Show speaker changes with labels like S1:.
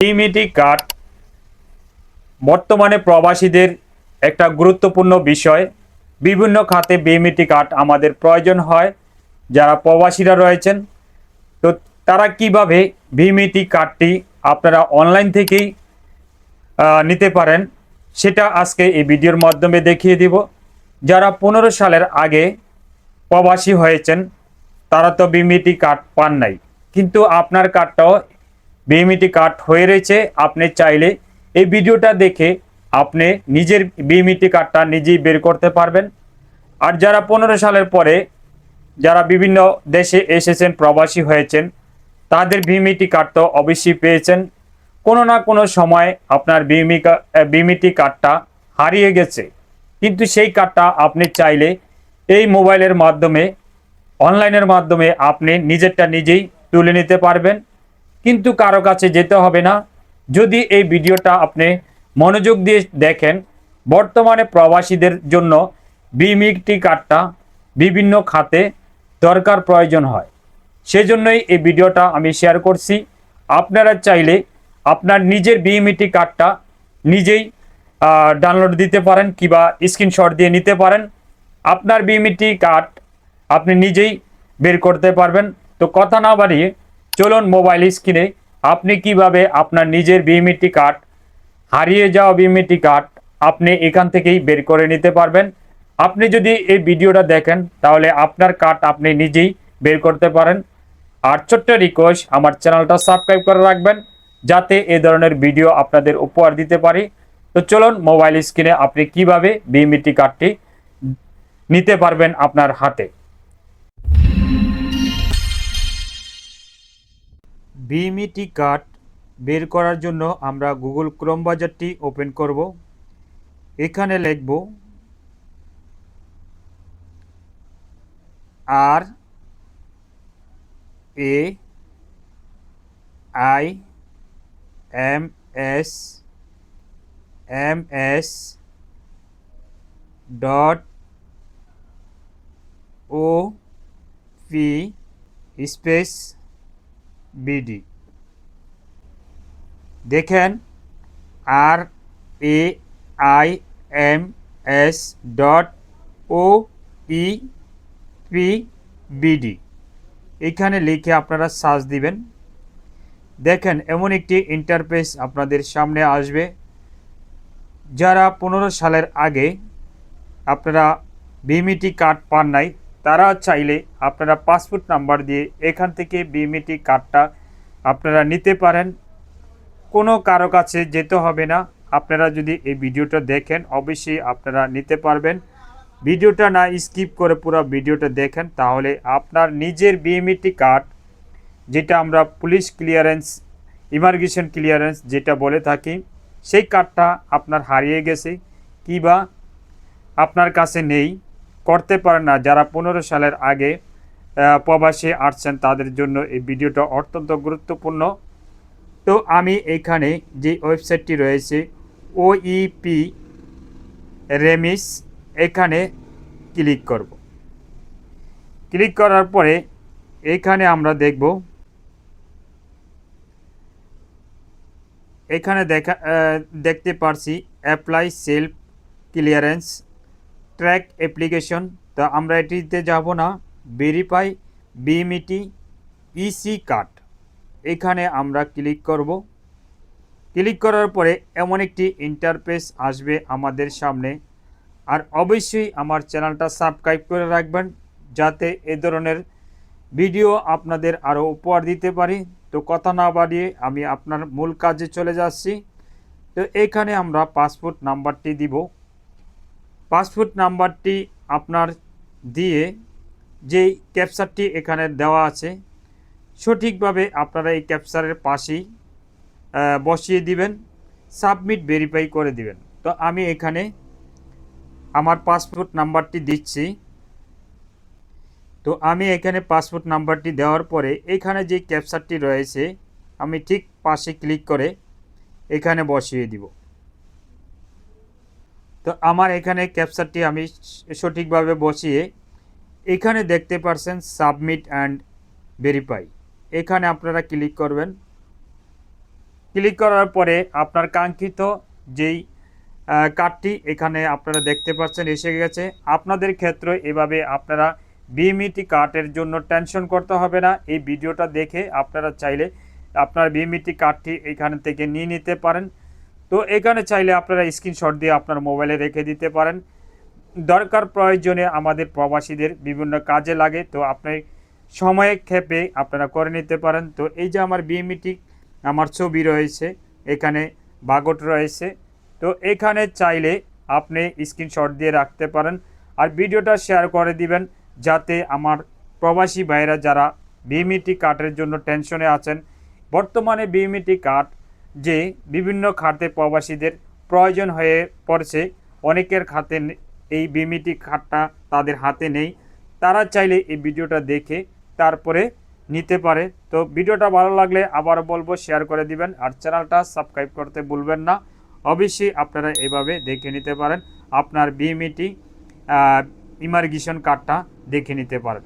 S1: ডিমিটি card বর্তমানে প্রবাসীদের একটা গুরুত্বপূর্ণ বিষয়। বিভিন্ন খাতে বিএমইটি কার্ড আমাদের প্রয়োজন হয়, যারা প্রবাসীরা রয়েছেন। তো তারা কীভাবে বিএমইটি কার্ডটি আপনারা অনলাইন থেকেই নিতে পারেন, সেটা আজকে এই ভিডিওর মাধ্যমে দেখিয়ে দিব। যারা পনেরো সালের আগে প্রবাসী হয়েছেন, তারা তো বিএমইটি কার্ড পান নাই। কিন্তু আপনার কার্ডটাও বিএমইটি কার্ড হয়ে রয়েছে, আপনি চাইলে এই ভিডিওটা দেখে আপনি নিজের বিএমইটি কার্ডটা নিজেই বের করতে পারবেন। আর যারা পনেরো সালের পরে যারা বিভিন্ন দেশে এসেছেন, প্রবাসী হয়েছেন, তাদের বিএমইটি কার্ড তো অবশ্যই পেয়েছেন। কোনো না কোনো সময় আপনার বিএমই বিএমইটি কার্ডটা হারিয়ে গেছে। কিন্তু সেই কার্ডটা আপনি চাইলে এই মোবাইলের মাধ্যমে, অনলাইনের মাধ্যমে আপনি নিজেরটা নিজেই তুলে নিতে পারবেন। কিন্তু কারও কাছে যেতে হবে না। যদি এই ভিডিওটা আপনি মনোযোগ দিয়ে দেখেন, বর্তমানে প্রবাসীদের জন্য বিমিটি কার্ডটা বিভিন্ন খাতে দরকার প্রয়োজন হয়। সেজন্যই এই ভিডিওটা আমি শেয়ার করছি। আপনারা চাইলে আপনার নিজের বিএমইটি কার্ডটা নিজেই ডাউনলোড দিতে পারেন কিবা স্ক্রিনশট দিয়ে নিতে পারেন। আপনার বিএমইটি কার্ড আপনি নিজেই বের করতে পারবেন। তো কথা না বাড়িয়ে চলুন মোবাইল স্ক্রিনে আপনি কীভাবে আপনার নিজের বিএমইটি কার্ড, হারিয়ে যাওয়া বিএমইটি কার্ড আপনি এখান থেকেই বের করে নিতে পারবেন। আপনি যদি এই ভিডিওটা দেখেন, তাহলে আপনার কার্ড আপনি নিজেই বের করতে পারেন। আর ছোট্ট রিকোয়েস্ট আমার চ্যানেলটা সাবস্ক্রাইব করে রাখবেন, যাতে এ ধরনের ভিডিও আপনাদের উপহার দিতে পারি। তো চলুন মোবাইল স্ক্রিনে আপনি কীভাবে বিএমইটি কার্ডটি নিতে পারবেন আপনার হাতে। বিএমইটি কার্ড বের করার জন্য আমরা গুগল ক্রোম বাজারটি ওপেন করব। এখানে লিখব আর A I M S M S dot O P space BD দেখেন আর A I M S dot O P P BD এখানে লিখে আপনারা সার্চ দিবেন। দেখেন এমন একটি ইন্টারফেস আপনাদের সামনে আসবে। যারা পনেরো সালের আগে আপনারা বিমিটি কার্ড পান নাই তারা চাইলে আপনারা পাসপোর্ট নাম্বার দিয়ে এখান থেকে বিমিটি কার্ডটা আপনারা নিতে পারেন। কোনো কারও কাছে যেতে হবে না। আপনারা যদি এই ভিডিওটা দেখেন, অবশ্যই আপনারা নিতে পারবেন। ভিডিওটা না স্কিপ করে পুরো ভিডিওটা দেখেন, তাহলে আপনার নিজের বিএমইটি কার্ড, যেটা আমরা পুলিশ ক্লিয়ারেন্স, ইমার্গেশন ক্লিয়ারেন্স যেটা বলে থাকি, সেই কার্ডটা আপনার হারিয়ে গেছে কিবা আপনার কাছে নেই। করতে পারেন না। যারা পনেরো সালের আগে প্রবাসে আসছেন, তাদের জন্য এই ভিডিওটা অত্যন্ত গুরুত্বপূর্ণ। তো আমি এখানে যে ওয়েবসাইটটি রয়েছে, ওইপি রেমিস, এখানে ক্লিক করব। ক্লিক করার পরে এখানে আমরা দেখব, এখানে দেখা দেখতে পারছি apply self clearance track application তো আমরা এটিতে যাব না। ভেরিফাই বিএমইটি ইসি কার্ড এখানে আমরা ক্লিক করব। ক্লিক করার পরে এমন একটি ইন্টারফেস আসবে আমাদের সামনে। আর অবশ্যই আমার চ্যানেলটা সাবস্ক্রাইব করে রাখবেন, যাতে এ ধরনের ভিডিও আপনাদের আরও উপহার দিতে পারি। তো কথা না বাড়িয়ে আমি আপনার মূল কাজে চলে যাচ্ছি। তো এখানে আমরা পাসপোর্ট নাম্বারটি দিব। পাসপোর্ট নাম্বারটি আপনার দিয়ে যেই ক্যাপচারটি এখানে দেওয়া আছে, সঠিকভাবে আপনারা এই ক্যাপচারের পাশেই বসিয়ে দিবেন সাবমিট ভেরিফাই করে দিবেন। তো আমি এখানে আমার পাসপোর্ট নাম্বারটি দিচ্ছি। তো আমি এখানে পাসপোর্ট নাম্বারটি দেওয়ার পরে এখানে যে ক্যাপচারটি রয়েছে, আমি ঠিক পাশে ক্লিক করে এখানে বসিয়ে দিব। তো আমার এখানে ক্যাপচারটি আমি সঠিকভাবে বসিয়ে এখানে দেখতে পারছেন সাবমিট অ্যান্ড ভেরিফাই এখানে আপনারা ক্লিক করবেন। ক্লিক করার পরে আপনার কাঙ্ক্ষিত যেই কার্ডটি এখানে আপনারা দেখতে পাচ্ছেন এসে গেছে। আপনাদের ক্ষেত্রে এভাবে আপনারা বিএমইটি কার্ডের জন্য টেনশন করতে হবে না। এই ভিডিওটা দেখে আপনারা চাইলে আপনার বিএমইটি কার্ডটি এখান থেকে নিয়ে নিতে পারেন। তো এখানে চাইলে আপনারা স্ক্রিনশট দিয়ে আপনার মোবাইলে রেখে দিতে পারেন। দরকার প্রয়োজনে আমাদের প্রবাসীদের বিভিন্ন কাজে লাগে, তো আপনি সময়ে ক্ষেপে আপনারা করে নিতে পারেন। তো এই যে আমার বিএমইটি আমার ছবি রয়েছে, এখানে বাগট রয়েছে। তো এখানে চাইলে আপনি স্ক্রিনশট দিয়ে রাখতে পারেন আর ভিডিওটা শেয়ার করে দিবেন, যাতে আমার প্রবাসী ভাইরা যারা বিএমইটি কার্ডের জন্য টেনশনে আছেন, বর্তমানে বিএমইটি কার্ড যে বিভিন্ন খাতে প্রবাসীদের প্রয়োজন হয়ে পড়ছে, অনেকের খাতে এই বিএমইটি কার্ডটা তাদের হাতে নেই। তারা চাইলে এই ভিডিওটা দেখে তারপরে নিতে পারে। তো ভিডিওটা ভালো লাগলে আবার বলব, শেয়ার করে দিবেন আর চ্যানেলটা সাবস্ক্রাইব করতে ভুলবেন না। অবশ্যই আপনারা এভাবে দেখে নিতে পারেন। আপনার বিএমইটি ইমার্গেশন কার্ডটা দেখে নিতে পারেন।